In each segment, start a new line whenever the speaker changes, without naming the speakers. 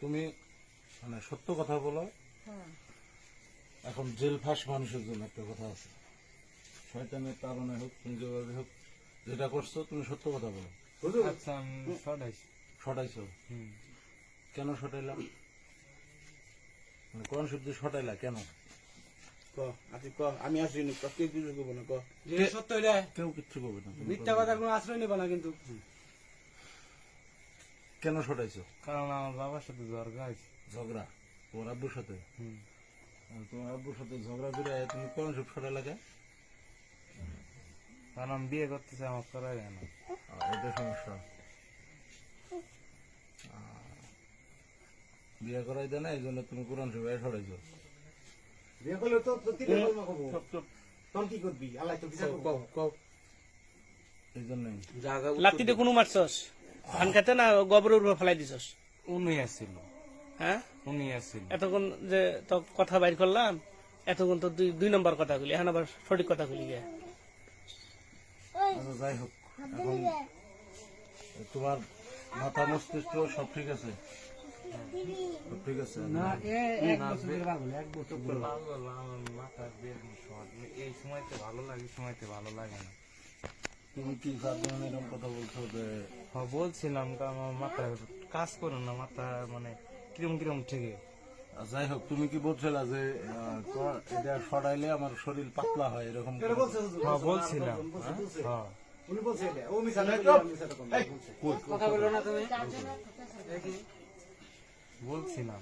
তুমি মানে সত্য কথা বলো।
হ্যাঁ।
এখন জেল ফাঁস মানুষের জন্য একটা কথা আছে। শয়তানের কারণে হোক তুমি যেভাবে হোক যেটা করছ তুমি সত্য কথা বলো।
আচ্ছা
কেন সটাইলাম মানে কোরআন শব্দ সটাইলা কেন?
ক আমি আসি নি ক কিছু করব না ক
সত্য
কেউ করবে না তুমি
মিথ্যা কথার কোনো আশ্রয় নেবা না কিন্তু।
কেন সটাইছো
কারণ আমার বাবার সাথে গাইছে
ঝগড়া? তোমার আব্বুর সাথে? তোমার আব্বুর সাথে ঝগড়া করে তুমি কোরআন শব্দ সটাইলা কেন
কারণ আমি বিয়ে করতেছে আমার করা যায় না
এটা সমস্যা। আহ, বিয়ে করাই দেয় না এই জন্য তুমি কোরআন শব্দ সটাইছো
বিয়ে করলে তো তো তিনটে কলমা কবো। কি করবি? আল্লাহ তো বিচার করব।
ক
এই জন্যই।
জায়গা
কোনো মারছস? ধান খেতে না গোবরের উপর ফেলাই দিছস?
উনি আসছিল।
হ্যাঁ?
উনি আসছিল।
এতক্ষণ যে তো কথা বাইর করলাম এতক্ষণ তো দুই দুই নম্বর কথা বলি এখন আবার সঠিক কথা বলি গে।
আচ্ছা যাই হোক এখন তোমার মাথা মস্তিষ্ক সব ঠিক আছে? ঠিক আছে
এক বছর পাগল এক বছর
পাগল, আমার মাথার বেদনা শর্ট। এই সময়তে ভালো লাগে সময়তে ভালো লাগে না
তুমি কি সাধারণ এরকম কথা বলছো যে
হ্যাঁ বলছিলাম তো আমার মাথা কাজ করে না মাথা মানে কিরম কিরম থেকে
যাই হোক তুমি কি বলছিলা যে আহ, তোমার এটা সরাইলে আমার শরীর পাতলা হয় এরকম।
হ্যাঁ বলছিলাম
বলছে, বলছে।
হ্যাঁ
উনি বলছে এটা। ও মিছা না, ও মিছা রকম বলছে।
না বলছিলাম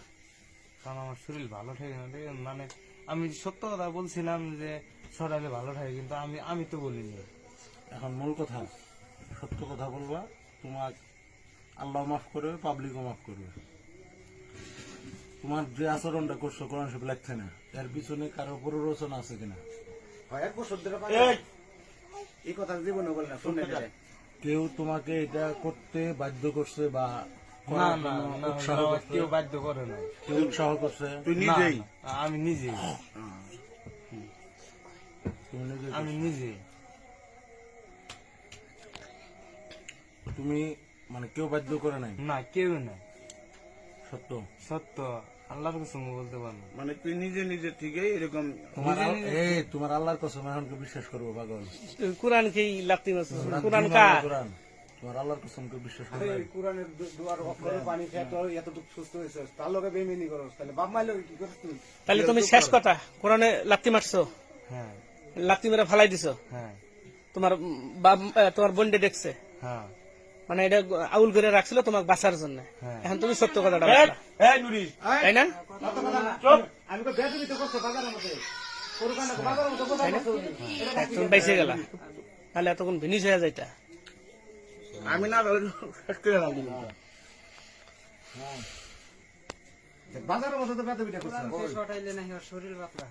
কারণ আমার শরীর ভালো থাকে না ঠিক আছে? মানে আমি সত্য কথা বলছিলাম যে সরাইলে ভালো থাকে কিন্তু আমি আমি তো বলিনি
এখন মূল কথা সত্য কথা বলবা তোমার আল্লাহ মাফ করবে পাবলিকও মাফ করবে তোমার যে আচরণটা করছ কোরআন সব লাগছে না এর পিছনে কারও প্ররোচনা আছে কিনা
হয়, এক বছর ধরে পাগল। এই কথা জীবনে বলে না শুনে নেবে
কেউ তোমাকে এটা করতে বাধ্য করছে বা
না না
উৎসাহ
কেউ বাধ্য করে না
কেউ উৎসাহ করছে?
তুই নিজেই?
না, আমি
তুমি নিজে
আমি নিজেই।
তুমি মানে কেউ বাধ্য করে নাই?
না কেউ না
সত্য?
সত্য আল্লাহর কসম বলতে পারব।
মানে তুই নিজে নিজে থেকেই এরকম
তোমার আল- এই তোমার আল্লাহর কসম এখন বিশ্বাস করব পাগল।
কোরআন কি মারছস? কোরআন
কোরআন। তোমার আল্লাহর কসম বিশ্বাস করবে
আরে, কোরআনের দুয়ার অক্ষরে পানি খেয়ে তোর এতটুকু সুস্থ হয়েছে। তার লোকে বেমেনি করস তাহলে বাপ মাইলে কি করিস
তাহলে তুমি শেষ কথা কোরআনে লাত্তি মারছো।
হ্যাঁ।
লাত্তি মেরে ফালাই দিছো।
হ্যাঁ।
তোমার বাপ তোমার বন্ডে দেখছে।
হ্যাঁ।
মানে এটা আউল করে রাখছিল তোমাকে বাঁচার জন্য।
হ্যাঁ।
এখন তুমি সত্য কথাটা বললা।
এই নুরি
তাই না।
আমি তো তো করছে বাজারের মধ্যে।
তুমি বাইসে গেলা। তাহলে এতক্ষণ ভিনিস হয়ে যাইতা।
আমি না রাখলাম
বাজারের মধ্যে তো বেদবিটা করছে
সটাইলে নাকি শরীর পাতলা